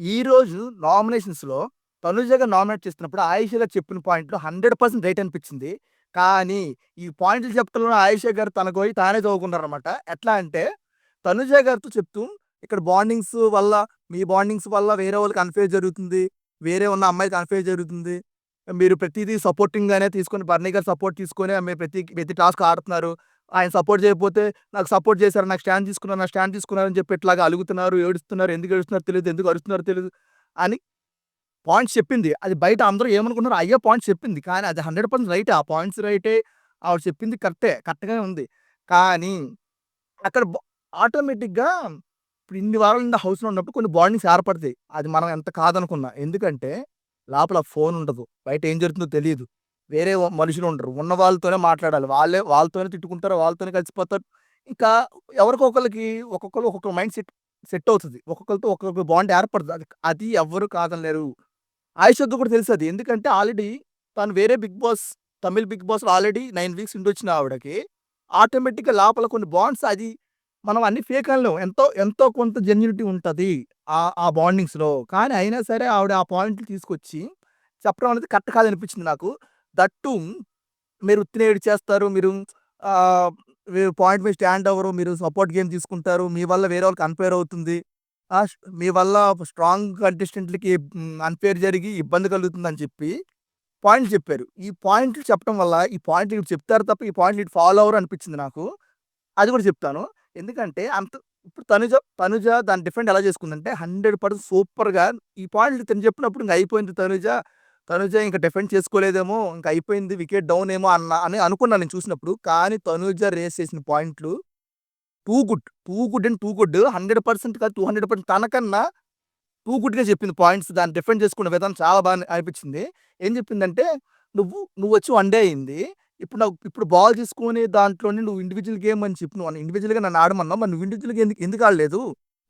ఈరోజు నామినేషన్స్‌లో తనుజగా నామినేట్ చేస్తున్నప్పుడు ఆయుష గారు చెప్పిన పాయింట్‌లో 100% రైట్ అనిపించింది. కానీ ఈ పాయింట్లు చెప్పడంలో ఆయుష గారు తన గోయి తానే అనమాట ఎట్లా అంటే తనుజ గారితో చెప్తూ ఇక్కడ బాండింగ్స్ వల్ల మీ బాండింగ్స్ వల్ల వేరే వాళ్ళకి కన్ఫ్యూజ్ జరుగుతుంది. వేరే ఉన్న అమ్మాయికి అన్‌ఫెయిర్ జరుగుతుంది. మీరు ప్రతీదీ సపోర్టింగ్‌గానే తీసుకొని బర్నీ గారు సపోర్ట్ తీసుకొని మీరు ప్రతి ప్రతి టాస్క్ ఆడుతున్నారు. ఆయన సపోర్ట్ చేయకపోతే నాకు సపోర్ట్ చేశారు. నాకు స్టాండ్ తీసుకున్నారు. నాకు స్టాండ్ తీసుకున్నారు అని చెప్పి ఇట్లాగా అలుగుతున్నారు, ఏడుస్తున్నారు. ఎందుకు ఏడుస్తున్నారు తెలియదు ఎందుకు అరుస్తున్నారు తెలియదు అని పాయింట్స్ చెప్పింది. అది బయట అందరూ ఏమనుకున్నారు అయ్యే పాయింట్స్ చెప్పింది. కానీ అది 100% రైటే. ఆ పాయింట్స్ రైటే. ఆవిడ చెప్పింది కరెక్టే. కరెక్ట్‌గానే ఉంది. కానీ అక్కడ ఆటోమేటిక్‌గా ఇప్పుడు ఇన్ని వారాల నుండి హౌస్‌లో ఉన్నప్పుడు కొన్ని బాండింగ్స్ ఏర్పడతాయి. అది మనం ఎంత కాదనుకున్నా. ఎందుకంటే లోపల ఫోన్ ఉండదు. బయట ఏం జరుగుతుందో తెలియదు వేరే మనుషులు ఉండరు. ఉన్న వాళ్ళతోనే మాట్లాడాలి. వాళ్ళే వాళ్ళతోనే తిట్టుకుంటారు. వాళ్ళతోనే కలిసిపోతారు. ఇంకా ఎవరికొకరికి ఒక్కొక్కరు ఒక్కొక్క మైండ్ సెట్ సెట్ అవుతుంది ఒక్కొక్కరితో ఒక్కొక్క బాండ్ ఏర్పడుతుంది అది అది ఎవ్వరు కాదనలేరు. ఆయిషాకి కూడా తెలుసు అది ఎందుకంటే ఆల్రెడీ తను వేరే 'బిగ్ బాస్' తమిళ్ 'బిగ్ బాస్‌లో' ఆల్రెడీ నైన్ వీక్స్ ఉండొచ్చిన ఆవిడకి ఆటోమేటిక్‌గా లోపల కొన్ని బాండ్స్ అది మనం అన్ని ఫేక్ అనలేము ఎంతో ఎంతో కొంత జెన్యునిటీ ఉంటుంది ఆ ఆ బాండింగ్స్‌లో. కానీ అయినా సరే ఆవిడ ఆ పాయింట్లు తీసుకొచ్చి చెప్పడం అనేది కరెక్ట్ కాదనిపించింది నాకు. దట్ టూ మీరు ఉత్తినే చేస్తారు మీరు పాయింట్ మీద స్టాండ్ అవ్వరు. మీరు సపోర్ట్ గేమ్ తీసుకుంటారు. మీ వల్ల వేరే వాళ్ళకి అన్ఫేర్ అవుతుంది. మీ వల్ల స్ట్రాంగ్ కంటెస్టెంట్‌లకి అన్ఫేర్ జరిగి ఇబ్బంది కలుగుతుందని చెప్పి పాయింట్ చెప్పారు. ఈ పాయింట్లు చెప్పడం వల్ల ఈ పాయింట్లు ఇప్పుడు చెప్తారు తప్ప ఈ పాయింట్లు ఇటు ఫాలో అవరు అనిపించింది నాకు. అది కూడా చెప్తాను. ఎందుకంటే అంత ఇప్పుడు తనుజ తనుజ దాన్ని డిఫెండ్ ఎలా చేసుకుందంటే 100% సూపర్‌గా ఈ పాయింట్లు తను చెప్పినప్పుడు ఇంక అయిపోయింది తనుజ. తనుజ ఇంకా డిఫెండ్ చేసుకోలేదేమో! ఇంక అయిపోయింది. వికెట్ డౌన్ ఏమో అన్న అని అనుకున్నాను నేను చూసినప్పుడు. కానీ తనుజ రేస్ చేసిన పాయింట్లు too good. Too good and too good. 100% కాదు 200% తనకన్నా టూ గుడ్‌గా చెప్పింది పాయింట్స్. దాన్ని డిఫెండ్ చేసుకున్న విధానం చాలా బాగా అనిపించింది. ఏం చెప్పిందంటే నువ్వు నువ్వొచ్చి వన్ డే అయింది. ఇప్పుడు నాకు ఇప్పుడు బాల్ తీసుకొని దాంట్లోనే నువ్వు ఇండివిజువల్ గేమ్ అని చెప్పి నువ్వు ఇండివిజువల్గా నన్ను ఆడమన్నావు. మరి నువ్వు ఇండివిజువల్గా ఎందుకు ఎందుకు ఆడలేదు?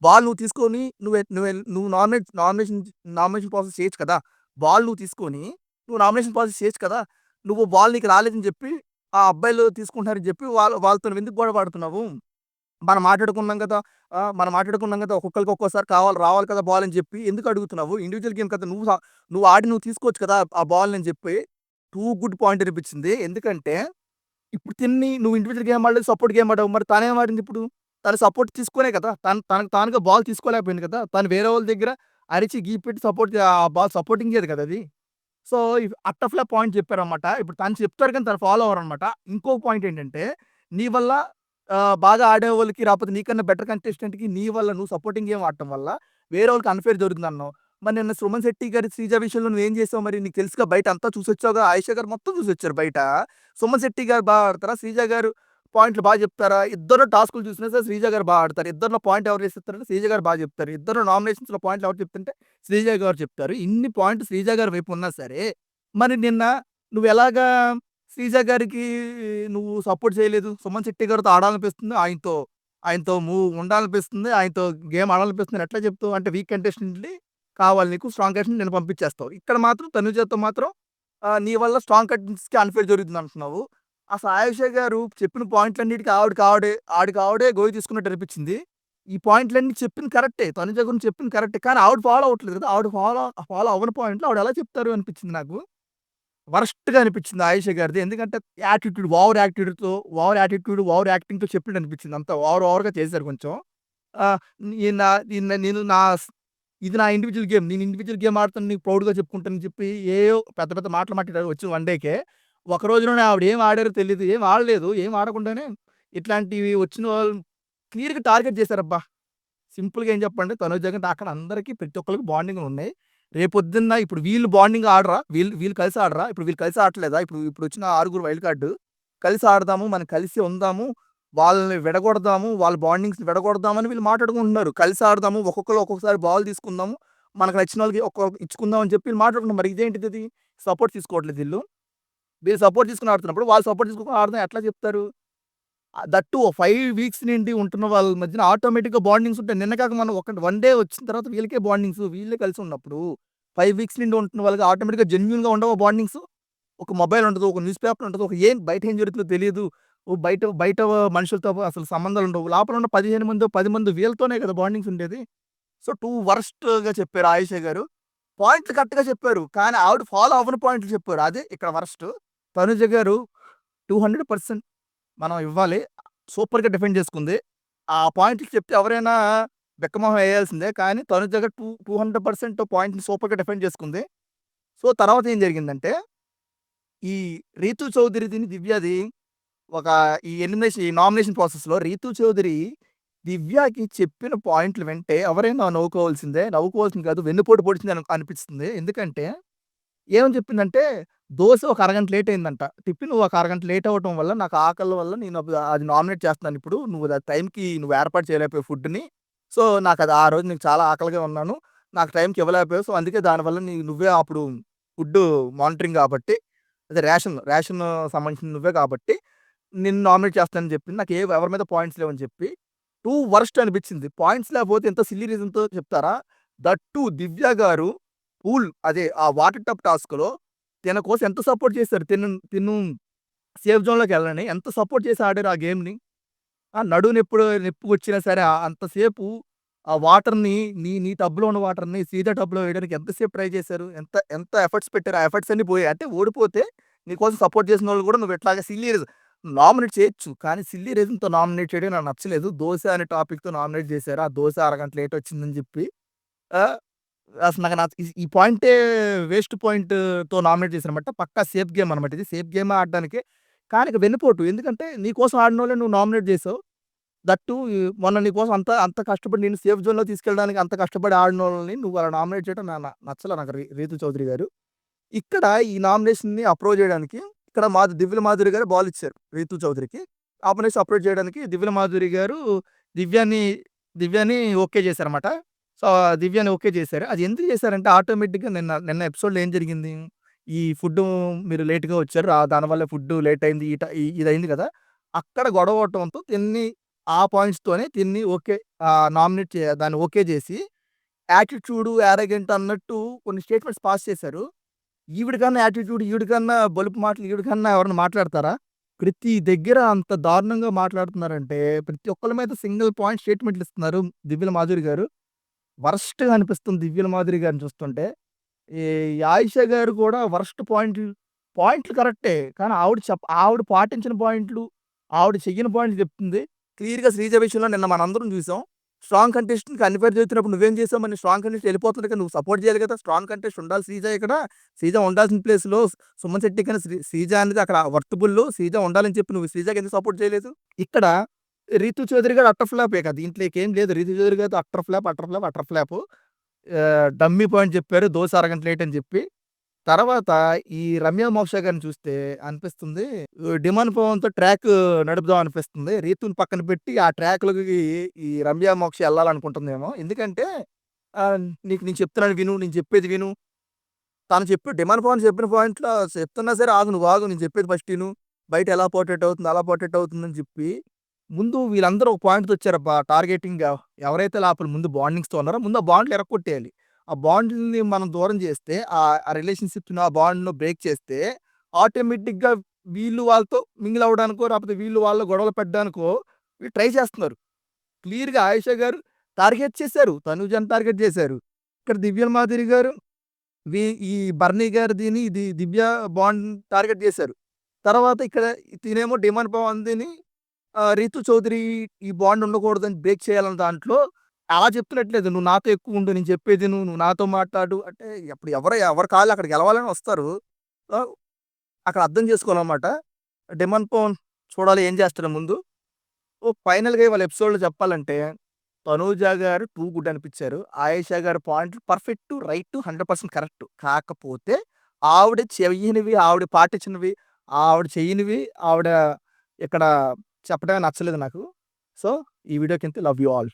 బాల్ నువ్వు తీసుకొని నువ్వే నువ్వే నువ్వు నామినేట్ నామినేషన్ నామినేషన్ ప్రాసెస్ చేయొచ్చు కదా! బాల్ నువ్వు తీసుకొని నువ్వు నామినేషన్ ప్రాసెస్ చేయొచ్చు కదా! నువ్వు బాల్ నీకు రాలేదని చెప్పి ఆ అబ్బాయిలు తీసుకుంటున్నారని చెప్పి వాళ్ళ వాళ్ళతో ఎందుకు గొడవ పడుతున్నావు? మనం మాట్లాడుకున్నాం కదా! మనం మాట్లాడుకున్నాం కదా! ఒక్కొక్కరికి ఒక్కోసారి కావాలి రావాలి కదా బాల్ అని చెప్పి ఎందుకు అడుగుతున్నావు? ఇండివిజువల్ గేమ్ కదా! నువ్వు నువ్వు ఆడి నువ్వు తీసుకోవచ్చు కదా! ఆ బాల్ అని చెప్పి టూ గుడ్ పాయింట్ అనిపించింది. ఎందుకంటే ఇప్పుడు తిన్ని నువ్వు ఇండివిజువల్ గేమ్ ఆడలేదు. సపోర్ట్ గేమ్ ఆడవు మరి తనేం ఆడింది ఇప్పుడు? తను సపోర్ట్ తీసుకోనే కదా! తను తనకు తానుగా బాల్ తీసుకోలేకపోయింది కదా! తను వేరే వాళ్ళ దగ్గర అరిచి గీపెట్టి సపోర్ట్ బాల్ సపోర్టింగ్ చేయదు కదా అది. సో, అట్టఫ్లా పాయింట్ చెప్పారనమాట ఇప్పుడు తను చెప్తారు కానీ తను ఫాలో అవ్వరన్నమాట. ఇంకో పాయింట్ ఏంటంటే నీ వల్ల బాగా బాగా ఆడేవాళ్ళకి రాకపోతే నీకన్నా బెటర్ కంటెస్టెంట్‌కి నీ వల్ల నువ్వు సపోర్టింగ్ గేమ్ ఆడటం వల్ల వేరే వాళ్ళకి అన్‌ఫెయిర్ జరుగుతుందన్నావు. మరి నిన్న సుమన్ శెట్టి గారి, శ్రీజ విషయంలో నువ్వు ఏం చేసావు మరి? నీకు తెలుసుగా బయట అంతా చూసొచ్చావుగా. ఆయిషా గారు మొత్తం చూసొచ్చారు బయట. సుమన్ శెట్టి గారు బాగా ఆడతారా? శ్రీజ గారు పాయింట్లు బాగా చెప్తారా? ఇద్దరు టాస్క్‌లు చూసినా సరే శ్రీజ గారు బాగా ఆడతారు. ఇద్దరిలో పాయింట్ ఎవరు చేస్తారంటే శ్రీజ గారు బాగా చెప్తారు. ఇద్దరు నామినేషన్స్‌లో పాయింట్లు ఎవరు చెప్తుంటే శ్రీజ గారు చెప్తారు. ఇన్ని పాయింట్లు శ్రీజ గారి వైపు ఉన్నా సరే మరి నిన్న నువ్వు ఎలాగా శ్రీజ గారికి నువ్వు సపోర్ట్ చేయలేదు. సుమన్ శెట్టి గారితో ఆడాలనిపిస్తుంది. ఆయనతో ఆయనతో మూవ్ ఉండాలనిపిస్తుంది. ఆయనతో గేమ్ ఆడాలనిపిస్తుంది. ఎట్లా చెప్తావు? అంటే వీక్ కంటెస్టెంట్‌ని కావాలి నీకు స్ట్రాంగ్ కంటెస్టెంట్ నేను పంపించేస్తావు. ఇక్కడ మాత్రం తనుజతో మాత్రం నీ వల్ల స్ట్రాంగ్ కంటెస్టెంట్స్‌కి అన్ఫేర్ జరుగుతుంది అంటున్నావు. ఆ ఆయిషా గారు చెప్పిన పాయింట్లన్నిటికీ ఆవిడ కావడే ఆడికి కావడే గోయి తీసుకున్నట్టు అనిపించింది. ఈ పాయింట్లన్నీ చెప్పింది కరెక్టే. తనుజ గురించి చెప్పింది కరెక్టే. కానీ ఆవిడ ఫాలో అవ్వట్లేదు కదా! ఆవిడ ఫాలో ఫాలో అవ్వని పాయింట్లు ఆవిడ ఎలా చెప్తారు అనిపించింది నాకు. వరస్ట్‌గా అనిపించింది ఆయుష గారిది. ఎందుకంటే యాటిట్యూడ్ ఓవర్ యాటిట్యూడ్‌తో ఓవర్ యాటిట్యూడ్, ఓవర్ యాక్టింగ్‌తో చెప్పినట్టు అనిపించింది. అంత ఓవర్ ఓవర్‌గా చేశారు కొంచెం. ఈ నా నేను నా ఇది నా ఇండివిజువల్ గేమ్. నేను ఇండివిజువల్ గేమ్ ఆడుతాను. నీకు ప్రౌడ్‌గా చెప్పుకుంటానని చెప్పి ఏయో పెద్ద పెద్ద మాటలు మాట్లాడారు వచ్చిన వన్ డేకే. ఒక రోజులోనే ఆవిడ ఏం ఆడారో తెలియదు ఏం ఆడలేదు. ఏం ఆడకుండానే ఇట్లాంటివి వచ్చిన వాళ్ళు క్లియర్‌గా టార్గెట్ చేశారబ్బా! సింపుల్‌గా ఏం చెప్పండి తనుజ జగన్ అక్కడ అందరికీ ప్రతి ఒక్కరికి బాండింగ్‌లు ఉన్నాయి. రేపొద్దున్న ఇప్పుడు వీళ్ళు బాండింగ్ ఆడరా? వీళ్ళు వీళ్ళు కలిసి ఆడరా? ఇప్పుడు వీళ్ళు కలిసి ఆడట్లేదా? ఇప్పుడు ఇప్పుడు వచ్చిన ఆరుగురు వైల్డ్ కార్డు కలిసి ఆడదాము. మనం కలిసి ఉందాము. వాళ్ళని విడగొడదాము. వాళ్ళ బాండింగ్స్ విడగొడదామని వీళ్ళు మాట్లాడుకుంటున్నారు. కలిసి ఆడదాము. ఒక్కొక్కరు ఒక్కొక్కసారి బాల్ తీసుకుందాము. మనకు నచ్చిన వాళ్ళకి ఒక్కొక్క ఇచ్చుకుందాం అని చెప్పి వీళ్ళు మాట్లాడుకుంటున్నారు. మరి ఇదేంటిది సపోర్ట్ తీసుకోవట్లేదు వీళ్ళు వీళ్ళు సపోర్ట్ తీసుకుని ఆడుతున్నప్పుడు వాళ్ళు సపోర్ట్ తీసుకుని ఆడదాం ఎట్లా చెప్తారు? ఆహ్, దట్ టూ 5 వీక్స్ నుండి ఉంటున్న వాళ్ళ మధ్యన ఆటోమేటిక్‌గా బాండింగ్స్ ఉంటాయి. నిన్న కాక మనం ఒక వన్ డే వచ్చిన తర్వాత వీళ్ళకే బాండింగ్స్ వీళ్ళే కలిసి ఉన్నప్పుడు ఫైవ్ వీక్స్ నుండి ఉంటున్న వాళ్ళకి ఆటోమేటిక్‌గా జెన్యున్గా ఉండవు బాండింగ్స్? ఒక మొబైల్ ఉండదు. ఒక న్యూస్ పేపర్ ఉంటుంది ఒక ఏం బయట ఏం జరుగుతుందో తెలియదు ఓ బయట బయట మనుషులతో అసలు సంబంధాలు ఉండవు. లోపల ఉన్న 15 మందో, పది మంది వీళ్ళతోనే కదా బాండింగ్స్ ఉండేది. సో, టూ వరస్ట్‌గా చెప్పారు ఆయుష గారు. పాయింట్లు కరెక్ట్‌గా చెప్పారు. కానీ ఆవిడ ఫాలో అవ్వని పాయింట్లు చెప్పారు. అదే ఇక్కడ వరస్ట్. తనుజ గారు 200% మనం ఇవ్వాలి. సూపర్‌గా డిఫెండ్ చేసుకుంది. ఆ పాయింట్లు చెప్తే ఎవరైనా బిక్కమొహం వేయాల్సిందే కానీ తనుజ గారు టూ 200% పాయింట్‌ని సూపర్‌గా డిఫెండ్ చేసుకుంది. సో, తర్వాత ఏం జరిగిందంటే ఈ రీతు చౌదరిదిని, దివ్యాది ఒక ఈ ఎలిమినేషన్ ఈ నామినేషన్ ప్రాసెస్‌లో రీతు చౌదరి దివ్యాకి చెప్పిన పాయింట్లు వింటే ఎవరైనా నవ్వుకోవాల్సిందే. నవ్వుకోవాల్సింది కాదు వెన్నుపోటు పొడిచింది అనిపిస్తుంది. ఎందుకంటే ఏమని చెప్పిందంటే దోశ ఒక అరగంట లేట్ అయిందంట. టిఫిన్ ఒక అరగంట లేట్ అవ్వటం వల్ల నాకు ఆకలి వల్ల నేను అది నామినేట్ చేస్తున్నాను ఇప్పుడు. నువ్వు ఆ టైంకి నువ్వు ఏర్పాటు చేయలేకపోయి ఫుడ్‌ని. సో, నాకు అది ఆ రోజు నీకు చాలా ఆకలిగా ఉన్నాను. నాకు టైంకి ఇవ్వలేకపోయావు. సో, అందుకే దానివల్ల నీ నువ్వే అప్పుడు ఫుడ్డు మానిటరింగ్ కాబట్టి అదే రేషన్, రేషన్ సంబంధించిన నువ్వే కాబట్టి నిన్ను నామినేట్ చేస్తానని చెప్పింది. నాకు ఏ ఎవరి మీద పాయింట్స్ లేవని చెప్పి టూ వర్స్ట్ అనిపించింది. పాయింట్స్ లేకపోతే ఎంత సిల్లీ రీజన్‌తో చెప్తారా? దట్ టూ దివ్య గారు పూల్ అదే ఆ వాటర్ టప్ టాస్క్‌లో తన కోసం ఎంత సపోర్ట్ చేశారు. తిను తిను సేఫ్ జోన్‌లోకి వెళ్ళని ఎంత సపోర్ట్ చేసి ఆడారు ఆ గేమ్‌ని. ఆ నడుము నొప్పుడు నొప్పికొచ్చినా సరే అంతసేపు ఆ వాటర్‌ని నీ నీ టబ్‌లో ఉన్న వాటర్‌ని సీదా టబ్‌లో వేయడానికి ఎంతసేపు ట్రై చేశారు. ఎంత ఎంత ఎఫర్ట్స్ పెట్టారు. ఆ ఎఫర్ట్స్ అన్నీ పోయాయి. అంటే ఓడిపోతే నీకోసం సపోర్ట్ చేసిన వాళ్ళు కూడా నువ్వు ఇట్లాగా సిల్లీ రీజన్ నామినేట్ చేయొచ్చు. కానీ సిల్లీ రీజన్‌తో నామినేట్ చేయడం నాకు నచ్చలేదు. దోశ అనే టాపిక్‌తో నామినేట్ చేశారు. ఆ దోశ అరగంట లేట్ వచ్చిందని చెప్పి అసలు నాకు నచ్చ ఈ పాయింటే వేస్ట్ పాయింట్‌తో నామినేట్ చేశారన్నమాట. పక్కా సేఫ్ గేమ్ అనమాట ఇది. సేఫ్ గేమ్ ఆడడానికి కానీ ఇక వెన్నుపోటు. ఎందుకంటే నీ కోసం ఆడినోళ్ళని నువ్వు నామినేట్ చేసావు. దట్టు మొన్న నీ కోసం అంత అంత కష్టపడి నిన్ను సేఫ్ జోన్‌లో తీసుకెళ్ళడానికి అంత కష్టపడి ఆడిన వాళ్ళని నువ్వు అలా నామినేట్ చేయడం నా నా నచ్చల నాకు రీతు చౌదరి గారు. ఇక్కడ ఈ నామినేషన్‌ని అప్రోచ్ చేయడానికి ఇక్కడ మాధు దివ్యల మాధురి గారు బాల్ ఇచ్చారు రీతు చౌదరికి. ఆపరేషన్ అప్రోచ్ చేయడానికి దివ్యల మాధురి గారు దివ్యాని దివ్యాని ఓకే చేశారన్నమాట. సో, దివ్యాని ఓకే చేశారు. అది ఎందుకు చేశారంటే ఆటోమేటిక్‌గా నిన్న నిన్న ఎపిసోడ్‌లో ఏం జరిగింది? ఈ ఫుడ్డు మీరు లేట్‌గా వచ్చారు. ఆహ్, దానివల్ల ఫుడ్డు లేట్ అయింది. ఇట ఇది అయింది కదా! అక్కడ గొడవ అవ్వటంతో తిన్ని ఆ పాయింట్స్‌తోనే తిన్ని ఓకే ఆహ్, నామినేట్ చే దాన్ని ఓకే చేసి యాటిట్యూడ్, యారగెంట్ అన్నట్టు కొన్ని స్టేట్మెంట్స్ పాస్ చేశారు. ఈవిడికన్నా యాటిట్యూడ్, ఈవిడికన్నా బలుపు మాటలు ఈవిడికన్నా ఎవరైనా మాట్లాడతారా? ప్రతి దగ్గర అంత దారుణంగా మాట్లాడుతున్నారంటే ప్రతి ఒక్కళ్ళ మీద సింగిల్ పాయింట్ స్టేట్మెంట్‌లు ఇస్తున్నారు దివ్యల మాధురి గారు. వరస్ట్‌గా అనిపిస్తుంది దివ్యల మాదిరిగా గారిని చూస్తుంటే. ఈ ఆయిషా గారు కూడా వరస్ట్ పాయింట్లు పాయింట్లు కరెక్టే. కానీ ఆవిడ చెప్ ఆవిడ పాటించిన పాయింట్లు, ఆవిడ చెయ్యని పాయింట్లు చెప్తుంది. క్లియర్‌గా శ్రీజ విషయంలో నిన్న మనందరం చూసాం. స్ట్రాంగ్ కంటెస్టెంట్‌కి అన్‌ఫెయిర్ చేస్తున్నప్పుడు నువ్వేం చేసావు? మరి స్ట్రాంగ్ కంటెస్ట్ వెళ్ళిపోతుంది కదా! నువ్వు సపోర్ట్ చేయాలి కదా! స్ట్రాంగ్ కంటెస్ట్ ఉండాలి శ్రీజ ఇక్కడ. శ్రీజ ఉండాల్సిన ప్లేస్‌లో సుమన్ శెట్టి కానీ శ్రీ శ్రీజ అనేది అక్కడ వర్తబుల్లో శ్రీజ ఉండాలని చెప్పి నువ్వు శ్రీజకి ఎందుకు సపోర్ట్ చేయలేదు? ఇక్కడ రితు చౌదరి గారు అట్టర్ ఫ్లాపే కదా దీంట్లోకి ఏం లేదు. రితు చౌదరి గారు utter flop, utter flop, utter flop dummy point చెప్పారు. దోశ అరగంట లేట్ అని చెప్పి. తర్వాత ఈ రమ్య మోక్ష గారిని చూస్తే అనిపిస్తుంది డిమాండ్ పవన్‌తో ట్రాక్ నడుపుదాం అనిపిస్తుంది. రీతుని పక్కన పెట్టి ఆ ట్రాక్లకి ఈ రమ్య మోక్ష వెళ్ళాలనుకుంటుందేమో ఎందుకంటే నీకు నేను చెప్తున్నాను విను. నేను చెప్పేది విను. తను చెప్పి డిమాండ్ పవన్ చెప్పిన పాయింట్‌లో చెప్తున్నా సరే ఆగు నువ్వు ఆగు. నేను చెప్పేది ఫస్ట్ విను బయట ఎలా పోర్ట్రేట్ అవుతుంది, అలా పోర్ట్రేట్ అవుతుందని చెప్పి ముందు వీళ్ళందరూ ఒక పాయింట్‌తో వచ్చారబ్బా! టార్గెటింగ్‌గా ఎవరైతే లోపల ముందు బాండింగ్స్‌తో ఉన్నారో ముందు ఆ బాండ్‌లు ఎరగొట్టేయాలి ఆ బాండ్‌ని మనం దూరం చేస్తే ఆ రిలేషన్షిప్ను ఆ బాండ్‌ను బ్రేక్ చేస్తే ఆటోమేటిక్‌గా వీళ్ళు వాళ్ళతో మింగిల్ అవ్వడానికో, లేకపోతే వీళ్ళు వాళ్ళు గొడవలు పెట్టడానికో వీళ్ళు ట్రై చేస్తున్నారు. క్లియర్‌గా ఆయుష గారు టార్గెట్ చేశారు. తనూజని టార్గెట్ చేశారు. ఇక్కడ దివ్యల్ మాధురి గారు వీ ఈ బర్నీ గారిదిని ఇది దివ్య బాండ్ టార్గెట్ చేశారు. తర్వాత ఇక్కడ తినేమో డిమాండ్ బాగుందిని రితు చౌదరి ఈ బాండ్ ఉండకూడదని బ్రేక్ చేయాలని దాంట్లో అలా చెప్తున్నట్లేదు. నువ్వు నాతో ఎక్కువ ఉండు. నేను చెప్పేది నువ్వు నువ్వు నాతో మాట్లాడు. అంటే అప్పుడు ఎవరు ఎవరి కాళ్ళు అక్కడ గెలవాలని వస్తారు. అక్కడ అర్థం చేసుకోవాలన్నమాట. డిమాండ్ పవన్ చూడాలి ఏం చేస్తారు ముందు. ఓ ఫైనల్‌గా వాళ్ళ ఎపిసోడ్‌లో చెప్పాలంటే తనూజ గారు టూ గుడ్ అనిపించారు. ఆయేషా గారు పాయింట్ పర్ఫెక్ట్, రైట్ 100% కరెక్ట్. కాకపోతే ఆవిడ చెయ్యనివి, ఆవిడ పాటించినవి, ఆవిడ చేయనివి ఆవిడ ఇక్కడ చెప్పడమే నచ్చలేదు నాకు. సో, ఈ వీడియో కింద లవ్ యూ ఆల్.